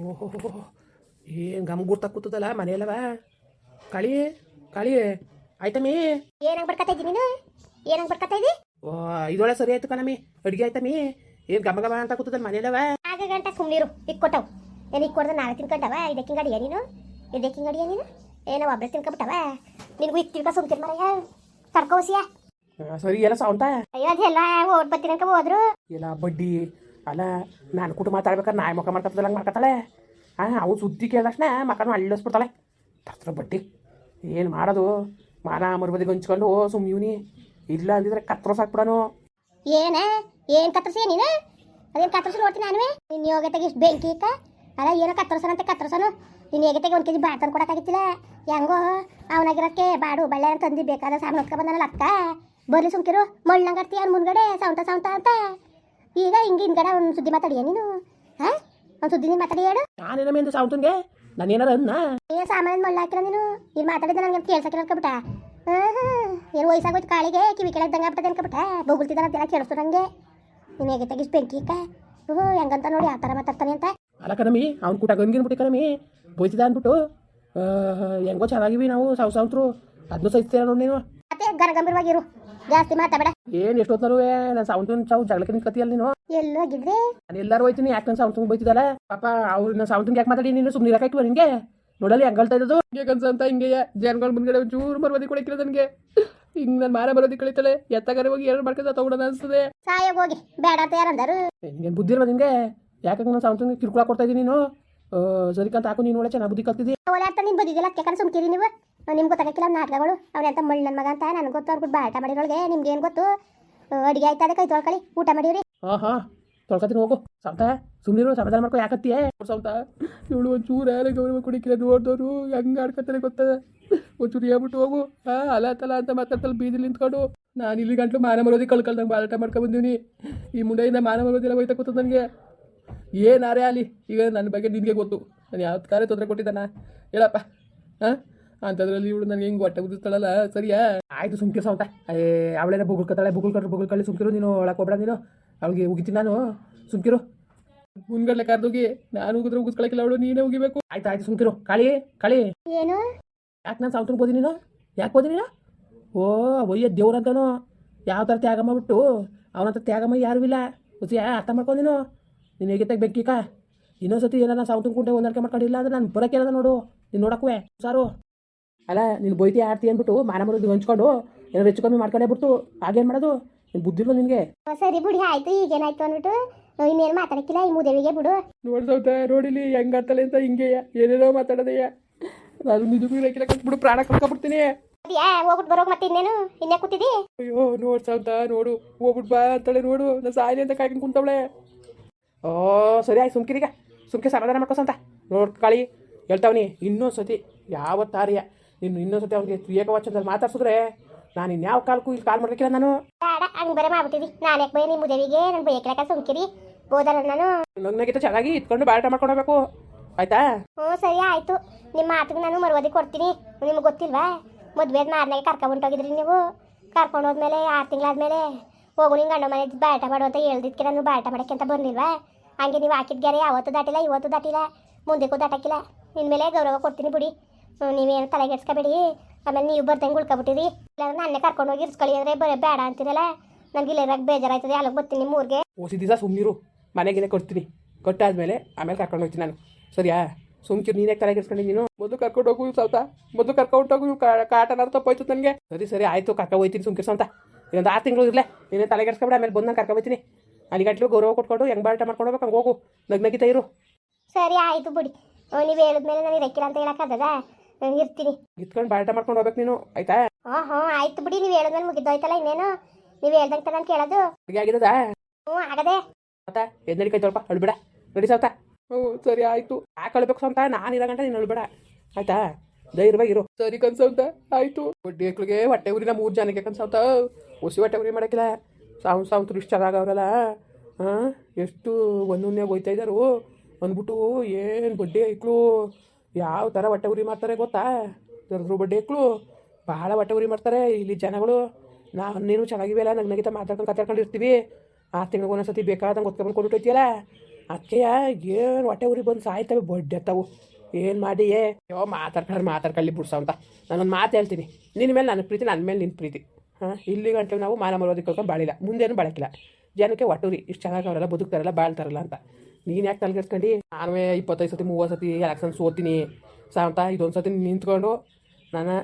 ಓಹೋ ಏನ್ ಗಮ್ ಗುರ್ತ ಕೂತದಲ್ಲ ಮನೆಯಲ್ಲವ? ಕಳಿ ಕಳಿ ಆಯ್ತಮ್ಮಿ? ಏನಂಗ್ ಬರ್ಕತಾ ಇದ್ದೀನಿ ನೀನು? ಏನಂಗ್ ಬರ್ಕತಾ ಇದ್ದಿ? ಓ ಇದೊಳೆ ಸರಿ ಆಯ್ತು ಕಣಮ್ಮಿ ಅಡುಗೆ ಆಯ್ತಮ್ಮಿ. ಏನು ಗಮ ಗಮ ಅಂತ ಕೂತದಲ್ಲ ಮನೆಯಲ್ಲವ? ಆಗ ಗಂಟ ಸುಮ್ನಿರು ಇಕ್ಕೊಟ್ಟವು ಏನು ಕೊಡ್ದ ನಾಳೆ ತಿನ್ಕೊಂಡವ? ಇದಕ್ಕಿಂಗ್ ಅಡಿಯ ನೀನು? ಇದಕ್ಕಿಂಗ್ ಅಡಿಯ ನೀನು? ಏನೋ ಒಬ್ಬರೇ ತಿನ್ಕೊಂಬಿಟ್ಟವ? ನಿನಗೂ ಈಗ ತಿನ್ಕ ಸುಮ್ತಿರ್ ಮರೆಯ. ಕರ್ಕೋಸಿಯ ಸರಿ ಎಲ್ಲ ಸೌಂಟ ಅಯ್ಯೋ ಅದೆಲ್ಲ ಓಡ್ ಬತ್ತಿನಕ ಹೋದ್ರು. ಎಲ್ಲ ಬಡ್ಡಿ ಅಲ್ಲ, ನಾನು ಕುಟು ಮಾತಾಡ್ಬೇಕಾದ್ರೆ ನಾಯಿ ಮುಖ ಮಾಡ್ಕೊತದಲ್ಲ, ಹಂಗೆ ಮಾಡ್ಕೊತಾಳೆ? ಹಾಂ ಅವ್ನು ಸುದ್ದಿ ಕೇಳಿದ ತಕ್ಷಣ ಮಕ್ಕಳನ್ನ ಅಳ್ಳಿಸ್ಬಿಡ್ತಾಳೆ. ತರ್ತರ ಬಡ್ಡಿ, ಏನು ಮಾಡೋದು? ಮಾನ ಮರುಬದಿಗೆ ಹಂಚ್ಕೊಂಡು ಸುಮ್ಮನಿ ಇಲ್ಲ ಅಂದಿದ್ರೆ ಕತ್ರೋಸ್ ಹಾಕ್ಬಿಡೋನು ಏನ? ಏನ್ ಕತ್ತರಿಸಿ ನೀನು? ಅದೇನು ಕತ್ತರಿಸಿ ನೋಡ್ತೀನಿ ನಾನು ನಿನ್ನ ಯೋಗತೆಗೆ ಇಷ್ಟು ಬೆಂಕಿ ಇಕ್ಕ ಅಲ್ಲ, ಏನೋ ಕತ್ತರಿಸೋಣ ಅಂತ ಕತ್ತರಿಸೋನು. ನಿನ್ನ ಯೋಗತೆಗೆ ಒಂದು ಕೆಜಿ ಬಾಡ್ ತಂದು ಕೊಡಕ್ಕಾಗಿತ್ತಿಲ್ಲ. ಹೆಂಗೋ ಅವನಾಗಿರೋಕ್ಕೆ ಬಾಡು ಬಳ್ಳೆ ಅಂತ ಬೇಕಾದ ಸಾಮಾನು ಹೊತ್ಕೊ ಬಂದನಲ್ಲ ಅಕ್ಕ. ಬರ್ಲಿ ಸುಮ್ಕಿರು ಮಳ್ಳಂಗಡ್ತಿ ಅವ್ನ ಮುಂದ್ಗಡೆ ಸೌಂಟ ಸೌಂಟ ಅಂತ. ಈಗ ಹಿಂಗೆ ಹಿಂಗಡ ಒಂದು ಸುದ್ದಿ ಮಾತಾಡಿಯ ನೀನು? ಹಾ? ಒಂದು ಸುದ್ದಿ ನೀ ಮಾತಾಡಿ ಹೇಳು. ನಾನೇನಮ್ಮ ಎಂದು ಸಾವಂತನ್ಗೆ ನಾನು ಏನಾರ ಅನ್ನ? ಏ ಸಾಮಾನ್ಯ ಮಳ್ಳ ಹಾಕಿರ ನೀನು? ಇದು ಮಾತಾಡಿದ ನನಗೆ ಕೇಳ್ಸಕ್ಕೆ ಅನ್ಕೊಬಿಟ್ಟ ಏನು ವಯಸ್ಸಾಗೋಯ್ತು ಕಾಳಿಗೆ? ಕಿವಿ ಕೆಳಗ್ದಂಗೆ ಆಗ್ಬಿಟ್ಟದೆ ಅನ್ಕೊಬಿಟ್ಟ ಅಂತ ಅಂತೆಲ್ಲ ಕೇಳಿಸ್ತು ನನಗೆ ನೀನು ಹೇಗೆ ತೆಗಿಸ್ ಬೆಂಕಿ ಅಕ್ಕ ಹ್ಞೂ ಹೆಂಗಂತ ನೋಡಿ ಆ ಥರ ಮಾತಾಡ್ತಾನೆ ಅಂತ. ಅಲ್ಲ ಕಣಮಿ ಅವ್ನು ಕೂಟ ಗಂಗಿನ್ಬಿಟ್ಟು ಕಣಮಿ. ಬೋಯ್ತಿದ್ದ ಅಂದ್ಬಿಟ್ಟು ಹೆಂಗೋ ಚೆನ್ನಾಗಿವಿ ನಾವು ಸಾವು ಸಾವಂತರು. ಅದನ್ನು ಸಹಿಸ್ತೀರ ನೋಡಿ ನೀನು. ಮತ್ತೆ ಗರಗಂಭೀರವಾಗಿರು ಜಾಸ್ತಿ ಮಾತಾಡ ಏನ್ ಎಷ್ಟೊತ್ತನೂ ನಾನು ಸಾವಂತನ ಸಾವು ಜಗಳಕ್ಕೆ ನಿಂತ್ಕತಿಯಲ್ಲ ನೀನು. ಎಲ್ಲ ಹೋಗಿದ್ರೆ ನಾನು ಎಲ್ಲರೂ ಹೋಯ್ತೀನಿ ಯಾಕೆ ನಾನು ಸಾವಂತಂಗ್ ಬೈತಿದ್ದಲ್ಲ ಪಾಪ ಅವ್ರು ನಾನು ಸಾವಂತಂಗ್ ಯಾಕೆ ಮಾತಾಡಿ ನೀನು? ಸುಮ್ಮನೆ ಇರಕಾಯ್ತು ನಿನಗೆ ನೋಡಲ್ಲಿ ಹೆಂಗಳ್ತಾ ಇದ್ದದು ಹಿಂಗೆ ಕನ್ಸಂತ ಹಿಂಗೆ ಜನಗಳ ಮುಂದ್ಗಡೆ ಒಂಚೂರು ಮರವದಿ ಕೊಡಕ್ಕಿಲ್ಲ ನನಗೆ. ಹಿಂಗ್ ನಾನು ಮಾರ ಬರೋದಿ ಕಳಿತಾಳೆ ಎತ್ತಗಾರ ಹೋಗಿ ಎರಡು ಮಾಡ್ಕೊಂಡ ತಗೊಂಡ ಅನ್ಸ್ತದೆ. ಸಾಯ ಹೋಗಿ ಬೇಡ ಅಂತ ಯಾರಂದರು? ನಿಂಗೆ ಬುದ್ಧಿ ಇಲ್ವಾ ನಿಂಗೆ? ಯಾಕೆ ನಾನು ಸಾವಂತಂಗ್ ಕಿರುಕುಳ ಕೊಡ್ತಾ ಇದ್ದೀನಿ ನೀನು? ಸರಿ ಸರಿಕಂತ ಹಾಕು ನೀನು ಒಳ್ಳೆ ಚೆನ್ನಾಗಿ ಬುದ್ಧಿ ಕಲ್ತಿದ್ದೀನಿ ಓಲೆ ಅಂತ ನೀನು ಬಂದಿದ್ದಿಲ್ಲ ಕೆಕನ್ ಸುಮ್ಕಿರಿ ನೀವು. ನಿಮ್ಗೆ ಗೊತ್ತಾಗಕ್ಕಿಲ್ಲ ನಾಟಕಗಳು ಅವ್ರ ಎಂತ ಮಳ್ಳ ನನ್ನ ಮಗ ಅಂತ, ನನಗೆ ಗೊತ್ತು ಅವ್ರಿಗೆ ಬಾಟ ಮಾಡಿರೋಳ್ಗೆ, ನಿಮ್ಗೆ ಏನು ಗೊತ್ತು? ಅಡುಗೆ ಆಯ್ತದೆ ಕೈ ತೊಳ್ಕೊಳ್ಳಿ, ಊಟ ಮಾಡಿವ್ರಿ. ಹಾಂ ಹಾಂ ತೊಳ್ಕೊತೀನಿ, ಹೋಗು. ಸೌತ ಸುಮ್ಮನಿರು ಸಮಾಧಾನ ಮಾಡ್ಕೊ, ಯಾಕತ್ತೀಯ? ಸೌತ, ಇವಳು ಒಂಚೂರು ಯಾರು ಗೌರವ ಕುಡಿಕಿಲ್ಲ ನೋಡಿದವರು, ಹೆಂಗೆ ಆಡ್ಕೊತಾರೆ ಗೊತ್ತದ ಒಂಚೂರು ಹೇಳ್ಬಿಟ್ಟು ಹೋಗು. ಹಾ ಅಲ, ತಲ ಅಂತ ಮಾತಾಡ್ತಲ್ಲ ಬೀದಿ ನಿಂತ್ಕೊಂಡು. ನಾನು ಇಲ್ಲಿ ಗಂಟ್ಲು ಮಾನ ಮರೋದಿ ಕಳ್ಕಳ್ದಂಗೆ ಬಾಲಾಟ ಮಾಡ್ಕೊಂಡು ಬಂದೀನಿ. ಈ ಮುಂಡೆಯಿಂದ ಮಾನ ಮರೋದಿಲ್ಲ ಹೋಯ್ತಾ ಕೂತದ ನನಗೆ? ಏನಾರೇ ಅಲ್ಲಿ? ಈಗ ನನ್ನ ಬಗ್ಗೆ ನಿನಗೆ ಗೊತ್ತು. ನಾನು ಯಾವ ಕಾರ್ಯ ತೊಂದರೆ ಕೊಟ್ಟಿದ್ದಾನ? ಹೇಳಪ್ಪ. ಹಾಂ ಅಂಥದ್ರಲ್ಲಿ ಇವಳು ನನಗೆ ಹಿಂಗೆ ಹೊಟ್ಟೆ ಉದಿಸ್ತಾಳಲ್ಲ ಸರಿಯಾ? ಆಯ್ತು ಸುಮ್ಕಿರು ಅಂತ ಏ ಅವಳೇನ ಬುಗುಳ್ಕೊತಾಳೆ ಬುಗುಳ್ ಬುಗುಳ್ಕೊಳ್ಳಿ ಸುಮ್ಕಿರು ನೀನು ಒಳಗೆ ಹೋಗ್ಬೇಡ ನೀನು. ಅವಳಿಗೆ ಉಗಿತೀನಿ ನಾನು. ಸುಮ್ಕಿರು. ಮುಂದ್ಗಡೆ ಕರ್ದೋಗಿ ನಾನು ಉಗಿದ್ರೆ ಉಗಿಸ್ಕೊಳಕ್ಕಿಲ್ಲ ಅವಳು ನೀನೇ ಉಗಿಬೇಕು. ಆಯ್ತು ಆಯ್ತು ಸುಮ್ಕಿರು. ಕಾಳಿ ಕಾಳಿ. ಏನು? ಯಾಕೆ ನಾನು ಸಾವಂತನ ಬೋದಿ ನೀನು? ಯಾಕೆ ಬೋದಿ ನೀನು? ಓ ಒಯ್ಯ ದೇವ್ರಂತನು ಯಾವ ಥರ ತ್ಯಾಗ ಮಾಡ್ಬಿಟ್ಟು ಅವನಂತ ತ್ಯಾಗಮ್ಮ ಯಾರೂ ಇಲ್ಲ. ಯಾ ಅರ್ಥ ಮಾಡ್ಕೊ ನೀನು. ನೀನು ಹೇಗೆ ಬೆಕ್ಕಿಕ ಇನ್ನೊಂದ್ಸತಿ ಏನಾರ ಸಾವು ಕುಂಟೆ ಒಂದರ್ಕೆ ಮಾಡ್ಕೊಂಡಿಲ್ಲ ಅಂದ್ರೆ ನಾನು ಬರೋಕೆ ನೋಡು. ನೀನು ನೋಡಕ್ವೆ ಸಾರು. ಅಲ್ಲ ನೀನು ಬೈತಿ ಆಡ್ತಿ ಅಂದ್ಬಿಟ್ಟು ಮಾನ ಮರದ ಹಂಚ್ಕೊಂಡು ಏನಾದ್ರು ಹೆಚ್ಚು ಕಮ್ಮಿ ಮಾಡ್ಕೊಂಡೇ ಬಿಡ್ತು. ಆಗೇನು ಮಾಡೋದು? ನೀನು ಬುದ್ಧಿಲ್ವ ನಿನಗೆ? ಸರಿ ಬಿಡಿ ಆಯ್ತು ಈಗೇನಾಯ್ತು ಅಂದ್ಬಿಟ್ಟು ಇನ್ನೇನು ಮಾತಾಡಕ್ಕಿಲ್ಲ ಈ ಮೂದೇವಿಗೆ ಬಿಡು. ನೋಡ್ಸೌತ ನೋಡಿಲಿ ಹೆಂಗ್ ಆಡ್ತಾಳೆ ಅಂತ ಹಿಂಗೆ ಏನೇನೋ ಮಾತಾಡೋದಯ್ಯ ನಾನು ನಿಜಕ್ಕೂ ಇರಕ್ಕಿಲ್ಲ ಕಟ್ಬಿಡು ಪ್ರಾಣ ಕಳ್ಕೊಬಿಡ್ತೀನಿ. ಹೋಗ್ಬಿಟ್ಟು ಬರೋಗ್ ಮತ್ತೆ ಇನ್ನೇನು ಇನ್ನೇ ಕೂತಿದಿ ಅಯ್ಯೋ ನೋಡ್ಸೌತ ನೋಡು ಹೋಗ್ಬಿಟ್ಟು ಬಾ ಅಂತಾಳೆ ನೋಡು. ನಾ ಸಾಯಿಲಿ ಅಂತ ಕಾಯ್ಕೊಂಡು ಕುಂತವಳೆ. ಓ ಸರಿ ಆಯ್ತು ಸುಮ್ಕಿರಿಗ ಸುಮ್ಕೆ ಸಮಾಧಾನ ಮಾಡ್ಕೊಸಂತ ನೋಡ್ ಕಾಳಿ ಹೇಳ್ತಾವನಿ ಇನ್ನೊಂದು ಸತಿ ಯಾವತ್ತಾರಿಯ ನೀನು ಇನ್ನೊಂದು ಸತಿ ಅವ್ರಿಗೆ ಏಕವಚನದಲ್ಲಿ ಮಾತಾಡ್ಸಿದ್ರೆ ನಾನು ಇನ್ಯಾವ ಕಾಲಕ್ಕೂ ಇಲ್ಲಿ ಕಾಲ್ ಮಾಡ್ಬೇಕಿಲ್ಲ ನಾನು. ಬೇಡ ಹಂಗ್ ಬರೇ ಮಾಡ್ಬಿಟ್ಟಿದ್ವಿ ನಾನು ಯಾಕೆ ಬೈ ನಿಮ್ಮ ಮುದೇವಿಗೆ ನಾನು ಬೈಯಕ್ಲಕ್ಕ ಸುಮ್ಕಿರಿ. ಹೋದಲ್ಲ ನಾನು. ನಗ್ನಗಿತ ಚೆನ್ನಾಗಿ ಇಟ್ಕೊಂಡು ಬಾಟ ಮಾಡ್ಕೊಂಡು ಹೋಗ್ಬೇಕು. ಆಯ್ತಾ? ಹ್ಞೂ ಸರಿ ಆಯ್ತು. ನಿಮ್ಮ ಮಾತಿಗೆ ನಾನು ಮರುವದಿ ಕೊಡ್ತೀನಿ. ನಿಮ್ಗೆ ಗೊತ್ತಿಲ್ವಾ? ಮದುವೆ ಮಾರನಾಗೆ ಕರ್ಕೊಂಡ್ಬಿಟ್ಟೋಗಿದ್ರಿ ನೀವು. ಕರ್ಕೊಂಡು ಹೋದ್ಮೇಲೆ ಆರು ತಿಂಗಳಾದ್ಮೇಲೆ ಹೋಗು ನಿಂಗೆ ಗಂಡ ಮನೆ ಬಾಟ ಮಾಡು ಅಂತ ಹೇಳ್ದಿದ್ಕೆ ನಾನು ಬಾಟ ಮಾಡಕ್ಕೆ ಅಂತ ಬಂದಿಲ್ವಾ? ಹಂಗೆ ನೀವು ಹಾಕಿದ್ಗಾರೆ ಯಾವತ್ತು ದಾಟಿಲ್ಲ ಇವತ್ತು ದಾಟಿಲ್ಲ ಮುಂದಕ್ಕೂ ದಾಟಕ್ಕಿಲ್ಲ. ಮೇಲೆ ಗೌರವ ಕೊಡ್ತೀನಿ ಬಿಡಿ. ಹ್ಮ್, ತಲೆ ಕೆಡ್ಸ್ಕೊಬೇಡಿ ಆಮೇಲೆ ನೀವು ಬರ್ದಂಗೆ ಉಳ್ಕೊಬಿಟ್ಟಿರಿ. ಇಲ್ಲಾಂದ್ರೆ ನನ್ನ ಕರ್ಕೊಂಡು ಹೋಗಿ ಇರ್ಸ್ಕೊಳ್ಳಿ ಅಂದರೆ ಬರೀ ಬೇಡ ಅಂತೀರಲ್ಲ? ನನಗೆ ಇಲ್ಲ ಇರೋಕ್ಕೆ ಬೇಜಾರಾಯ್ತದೆ ಅಲ್ಲಿಗೆ ಬರ್ತೀನಿ ನಿಮ್ಮ ಊರಿಗೆ ಓಸಿ ದಿವಸ ಸುಮ್ಮನಿರು ಮನೆಗೇನೆ ಕೊಡ್ತೀನಿ. ಕೊಟ್ಟಾದ್ಮೇಲೆ ಆಮೇಲೆ ಕರ್ಕೊಂಡು ಹೋಗ್ತೀನಿ ನಾನು. ಸರಿಯಾ? ಸುಮ್ಕಿರು ನೀನೇ ತಲೆ ಕೆಡ್ಸ್ಕೊಂಡು ನೀನು. ಮೊದಲು ಕರ್ಕೊಂಡು ಹೋಗು ಸೌತ ಮೊದಲು ಕರ್ಕೊಂಡು ಹೋಗು ಕಾಟನಾರು ತಪ್ಪಾಯ್ತು ನನಗೆ. ಸರಿ ಸರಿ ಆಯಿತು ಕರ್ಕೊ ಹೋಯ್ತೀನಿ ಸುಮ್ಕಿರು ಸೌತ ಇನ್ನೊಂದು ಆರು ತಿಂಗಳು ಇರಲೇ ನೀನೇ ತಲೆ ಕೆಡ್ಸ್ಕೊಬೇಡ ಆಮೇಲೆ ಬಂದು ನಾನು ಅಲ್ಲಿ ಗಂಟ್ಲು ಗೌರವ ಕೊಟ್ಕೊಂಡು ಹೆಂಗೆ ಬಾಟ ಮಾಡ್ಕೊಂಡು ಹೋಗ್ಬೇಕು ಹಂಗೆ ಹೋಗು. ನಗ್ನಗಿತ ಇರು. ಸರಿ ಆಯಿತು ಬಿಡಿ. ನೀವು ಹೇಳಿದ್ಮೇಲೆ ನಾನು ಇರಕ್ಕಿಲ್ಲ ಅಂತ ಹೇಳಕ್ಕಾಗದ ಇರ್ತೀನಿ. ಇತ್ಕೊಂಡು ಬಾಟ ಮಾಡ್ಕೊಂಡು ಹೋಗ್ಬೇಕು ನೀನು ಆಯ್ತಾ? ಹಾ ಹಾ ಆಯ್ತು ಬಿಡಿ ನೀವು ಹೇಳಿದ್ಮೇಲೆ ಮುಗಿದೋಯ್ತಲ್ಲ ಇನ್ನೇನು? ನೀವು ಹೇಳ್ದಂಗೆ ನಾನು ಕೇಳೋದು. ಅಡುಗೆ ಆಗಿದ್ದದ ಹ್ಞೂ ಆಗದೆ. ಮತ್ತೆ ಎದ್ದು ನಡಿ ಕೈ ತೊಳಪ ಅಳ್ಬೇಡ. ನಡಿ ಸೌತ. ಹ್ಞೂ ಸರಿ ಆಯ್ತು. ಯಾಕೆ ಅಳ್ಬೇಕು ಸೌತ? ನಾನು ಇರೋ ಗಂಟ ನೀನು ಅಳ್ಬೇಡ. ಆಯ್ತಾ? ಧೈರ್ಯವಾಗಿರು ಸರಿ ಕನ್ಸೌತ ಆಯ್ತು. ಬಡ್ಡಿ ಮಕ್ಳಿಗೆ ಹೊಟ್ಟೆ ಉರಿನ ಮೂರು ಜನಕ್ಕೆ ಕನ್ಸೌತ ಹುಸಿ ಹೊಟ್ಟೆ ಉರಿ ಮಾಡಕ್ಕಿಲ್ಲ. ಸಾವು ಸಾವು ಇಷ್ಟು ಚೆನ್ನಾಗವ್ರಲ್ಲ ಹಾಂ ಎಷ್ಟು ಒಂದೊಂದೇ ಹೋಯ್ತಾ ಇದ್ದಾರು ಅಂದ್ಬಿಟ್ಟು ಏನು ಬಡ್ಡಿ ಐಕ್ಳು ಯಾವ ಥರ ಹೊಟ್ಟೆ ಉರಿ ಮಾಡ್ತಾರೆ ಗೊತ್ತಾ? ದರ್ದ್ರು ಬಡ್ಡಿ ಐಕ್ಳು ಭಾಳ ಹೊಟ್ಟೆ ಉರಿ ಮಾಡ್ತಾರೆ ಇಲ್ಲಿ ಜನಗಳು. ನಾ ನೀನು ಚೆನ್ನಾಗಿವೆಲ್ಲ ನಂಗೆ ನಗಿತ ಮಾತಾಡ್ಕೊಂಡು ಕತ್ತಾಡ್ಕೊಂಡಿರ್ತೀವಿ ಆ ತಿಂಗಳಿಗೆ ಒಂದೊಂದು ಸತಿ ಬೇಕಾದಂಗೆ ಒತ್ಕೊಂಡು ಕೊಟ್ಬಿಟ್ಟೈತಿಯಲ್ಲ ಅದಕ್ಕೆ ಏನು ಹೊಟ್ಟೆ ಉರಿ ಬಂದು ಸಾಯ್ತವೆ, ಬಡ್ಡೆ ತಾವು ಏನು ಮಾಡಿ ಯೋ ಮಾತಾಡ್ಕೊಂಡು ಮಾತಾಡ್ಕೊಳ್ಳಿ ಬಿಡ್ಸೋ ಅಂತ. ನಾನೊಂದು ಮಾತು ಹೇಳ್ತೀನಿ. ನಿನ್ನ ಮೇಲೆ ನನ್ನ ಪ್ರೀತಿ ನನ್ನ ಮೇಲೆ ನಿನ್ನ ಪ್ರೀತಿ. ಹಾಂ, ಇಲ್ಲಿ ಗಂಟೆ ನಾವು ಮಾನ ಮರೋದಕ್ಕೆ ಬಾಳಿಲ್ಲ. ಮುಂದೇನು ಬಳಕಿಲ್ಲ. ಜನಕ್ಕೆ ಒಟ್ಟುರಿ. ಇಷ್ಟು ಚೆನ್ನಾಗಿ ಅವರೆಲ್ಲ ಬದುಕ್ತಾರಲ್ಲ, ಬಾಳ್ತಾರಲ್ಲ ಅಂತ. ನೀನು ಯಾಕೆ ತಲೆಗೆಡ್ಸ್ಕೊಂಡು ನಾನು ಇಪ್ಪತ್ತೈದು ಸತಿ, ಮೂವತ್ತು ಸತಿ ಎಲೆಕ್ಷನ್ ಸೋತೀನಿ. ಸಾವಂತ, ಇದೊಂದು ಸತಿ ನಿಂತ್ಕೊಂಡು ನಾನು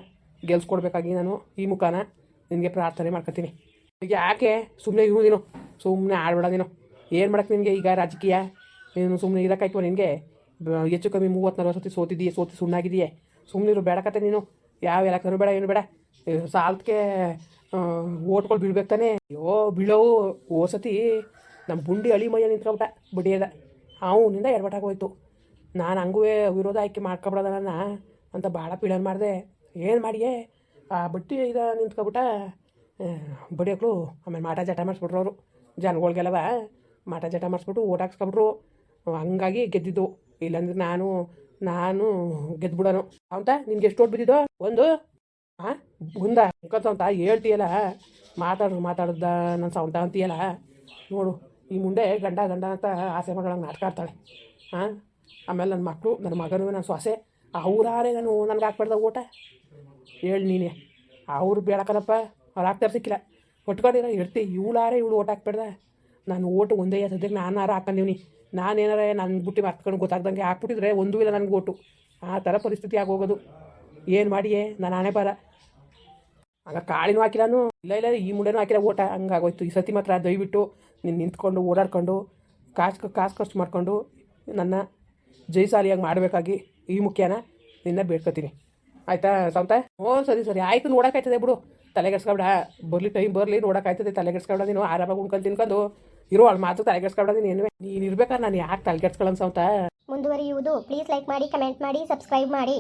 ಗೆಲ್ಸ್ಕೊಡ್ಬೇಕಾಗಿ ನಾನು ಈ ಮುಖಾನ ನಿನಗೆ ಪ್ರಾರ್ಥನೆ ಮಾಡ್ಕೊತೀನಿ. ಈಗ ಯಾಕೆ ಸುಮ್ಮನೆ ಇರು ನೀನು? ಸುಮ್ಮನೆ ಆಡ್ಬೇಡ ನೀನು. ಏನು ಮಾಡಕ್ಕೆ ನಿನಗೆ ಈಗ ರಾಜಕೀಯ? ನೀನು ಸುಮ್ಮನೆ ಇರೋಕ್ಕಾಯ್ತು ನಿನಗೆ? ಹೆಚ್ಚು ಕಮ್ಮಿ ಮೂವತ್ತು ನಲ್ವತ್ತು ಸತಿ ಸೋತಿದ್ದೀಯ ಸೋತಿ ಸುಣ್ಣಾಗಿದೆಯೇ ಸುಮ್ಮನೆ ಇರು ಕತೆ ನೀನು. ಯಾವ ಎಲೆಕ್ಷನ್ ಬೇಡ, ಏನು ಬೇಡ. ಸಾಲಕ್ಕೆ ಓಟ್ಗಳು ಬೀಳ್ಬೇಕು ತಾನೇ. ಅಯ್ಯೋ, ಬೀಳೋವು. ಓ ಸತಿ ನಮ್ಮ ಬುಂಡಿ ಅಳಿ ಮೈಯ ನಿಂತ್ಕೊಬಿಟ್ಟ ಬಡಿಯದ. ಅವನಿಂದ ಎಡವಟ್ಟಾಗ ಹೋಯ್ತು ನಾನು ಹಂಗೂ ವಿರೋಧ ಆಯ್ಕೆ ಮಾಡ್ಕೊಬಿಡೋದ ಅಂತ ಭಾಳ ಪೀಳನ್ ಮಾಡಿದೆ. ಏನು ಮಾಡಿಯೇ? ಆ ಬಟ್ಟಿ ಇದು ನಿಂತ್ಕೊಬಿಟ್ಟ ಬಡಿಯೋಕ್ಳು ಆಮೇಲೆ ಮಾಟ ಜಟ ಮಾಡಿಸ್ಬಿಟ್ರು ಅವರು ಜನಗಳ್ಗೆಲ್ಲವ ಮಾಟ ಜಟ ಮಾಡಿಸ್ಬಿಟ್ಟು ಓಟ್ ಹಾಕ್ಸ್ಕೊಬಿಟ್ರು. ಹಂಗಾಗಿ ಗೆದ್ದಿದ್ದು. ಇಲ್ಲಾಂದ್ರೆ ನಾನು ನಾನು ಗೆದ್ಬಿಡೋನು. ಅಂತ ನಿನ್ಗೆ ಎಷ್ಟು ಓಟ್ ಬಿದ್ದಿದ್ದೋ? ಒಂದು. ಹಾಂ ಮುಂದ ಅಂತ ಹೇಳ್ತೀಯಲ್ಲ. ಮಾತಾಡ್ರು ಮಾತಾಡ್ದ? ನನ್ನ ಸೌಂತ ಅಂತೀಯಲ್ಲ. ನೋಡು. ಈ ಮುಂದೆ ಗಂಡ ಗಂಡ ಅಂತ ಆಸೆ ಮಗಳಂಗೆ ನಾಟ್ಕಾಡ್ತಾಳೆ ಹಾಂ ಆಮೇಲೆ ನನ್ನ ಮಕ್ಕಳು ನನ್ನ ಮಗನೂ ನನ್ನ ಸೊಸೆ, ಅವರಾರೆ ನಾನು ನನಗೆ ಹಾಕ್ಬಾರ್ದ ಊಟ? ಹೇಳಿ ನೀನೆ. ಅವ್ರು ಬೇಡಕಲ್ಲಪ್ಪ ಅವ್ರು ಹಾಕ್ತಾರೆ ಸಿಕ್ಕಿಲ್ಲ. ಒಟ್ಕೊಂಡಿರೋ ಇರ್ತಿ, ಇವಳಾರೆ ಇವಳು ಓಟ್ ಹಾಕ್ಬೇಡ್ದ? ನಾನು ಓಟು ಒಂದೇ ಸದ್ಯಕ್ಕೆ ನಾನು ಹಾಕೊಂಡೀವ್ನಿ ಹಾಕೊಂಡಿವ್ನಿ ನಾನೇನಾರ ನನ್ನ ಬುಟ್ಟಿ ಮರ್ತ್ಕೊಂಡು ಗೊತ್ತಾಗ್ದಂಗೆ ಹಾಕ್ಬಿಟ್ಟಿದ್ರೆ ಒಂದೂ ಇಲ್ಲ ನನಗೆ ಓಟು. ಆ ಥರ ಪರಿಸ್ಥಿತಿ ಆಗೋಗೋದು. ಏನು ಮಾಡಿಯೇ, ನಾನು ಹಣೆ ಬರ ಆಗ ಕಾಳಿನೂ ಹಾಕಿರಾನು? ಇಲ್ಲ ಇಲ್ಲ, ಈ ಮುಂಡೆನೂ ಹಾಕಿಲ್ಲ ಓಟ, ಹಂಗಾಗೋಯ್ತು. ಈ ಸತಿ ಮಾತ್ರ ದಯವಿಟ್ಟು ನೀನು ನಿಂತ್ಕೊಂಡು ಓಡಾಡ್ಕೊಂಡು, ಕಾಸು ಕಾಸು ಖರ್ಚು ಮಾಡಿಕೊಂಡು ನನ್ನ ಜೈಸಾಲಿಯಾಗಿ ಮಾಡಬೇಕಾಗಿ ಈ ಮುಖ್ಯನ ನಿನ್ನ ಬೇಡ್ಕೊತೀನಿ. ಆಯಿತಾ, ಸಂತ? ಹ್ಞೂ ಸರಿ ಸರಿ. ಆಯಿತು ನೋಡೋಕಾಯ್ತದೆ ಬಿಡು. ತಲೆಗೆಡ್ಸ್ಕೊಬೇಡ ಬರಲಿ, ಟೈಮ್ ಬರಲಿ ನೋಡೋಕ್ಕಾಯ್ತದೆ ತಲೆಗೆಡ್ಸ್ಕೊಬೇಡ ನೀನು. ಆರಾಮಾಗಿ ಉಣ್ಕೊಂಡು ತಿನ್ಕೊಂಡು ಇರೋ ಅವಳು ಮಾತು ತಲೆಗೆಡ್ಸ್ಕೊಬೇಡ ನೀನು ನೀನು ಇರ್ಬೇಕಾದ್ರೆ ನಾನು ಯಾಕೆ ತಲೆಗೆಡ್ಸ್ಕೊಳ್ಳೋಣ ಸಂತ? ಮುಂದುವರಿಯುವುದು. ಪ್ಲೀಸ್ ಲೈಕ್ ಮಾಡಿ ಕಮೆಂಟ್ ಮಾಡಿ ಸಬ್ಸ್ಕ್ರೈಬ್ ಮಾಡಿ.